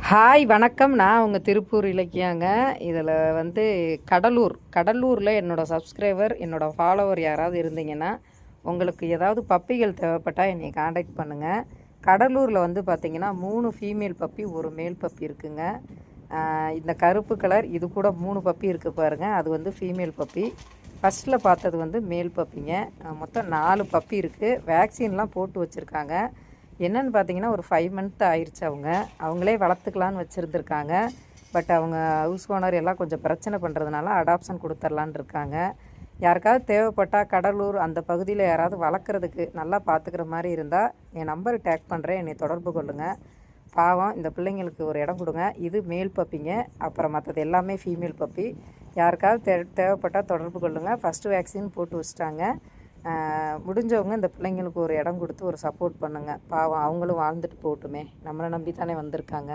Hi வணக்கம் நான் உங்கள் திருப்பூர் இலக்கியாங்க. இதில் வந்து கடலூர். கடலூரில் என்னோடய சப்ஸ்கிரைபர் என்னோடய ஃபாலோவர் யாராவது இருந்தீங்கன்னா உங்களுக்கு ஏதாவது பப்பிகள் தேவைப்பட்டால் என்னை காண்டாக்ட் பண்ணுங்கள் கடலூரில் வந்து பார்த்திங்கன்னா மூணு ஃபீமேல் பப்பி ஒரு மேல் பப்பி இருக்குங்க. இந்த கருப்பு கலர் இது கூட மூணு பப்பி இருக்குது பாருங்கள் அது வந்து ஃபீமேல் பப்பி ஃபஸ்ட்டில் பார்த்தது வந்து மேல் பப்பிங்க மொத்தம் நாலு பப்பி இருக்குது வேக்சின்லாம் போட்டு வச்சுருக்காங்க. என்னென்னு பார்த்தீங்கன்னா ஒரு ஃபைவ் மந்த் ஆயிடுச்சு அவங்க. அவங்களே வளர்த்துக்கலான்னு வச்சுருந்துருக்காங்க. பட் அவங்க ஹவுஸ் ஓனர் எல்லாம் கொஞ்சம் பிரச்சனை பண்ணுறதுனால அடாப்ஷன் கொடுத்துர்லான்னு இருக்காங்க. யாருக்காவது தேவைப்பட்டால் கடலூர் அந்த பகுதியில் யாராவது வளர்க்குறதுக்கு நல்லா பார்த்துக்கிற மாதிரி இருந்தால் என் நம்பர் டேக் பண்ணுறேன் என்னை தொடர்பு கொள்ளுங்கள் பாவம் இந்த பிள்ளைங்களுக்கு ஒரு இடம் கொடுங்க. இது மேல் பப்பிங்க அப்புறம் மற்றது எல்லாமே ஃபீமேல் பப்பி யாருக்காவது தே தேவைப்பட்டால் தொடர்பு கொள்ளுங்கள் ஃபஸ்ட்டு வேக்சின் போட்டு வச்சிட்டாங்க. முடிஞ்சவங்க இந்த பிள்ளைங்களுக்கு ஒரு இடம் கொடுத்து ஒரு சப்போர்ட் பண்ணுங்கள் பாவம் அவங்களும் வாழ்ந்துட்டு போகட்டுமே. நம்மளை நம்பி தானே வந்திருக்காங்க.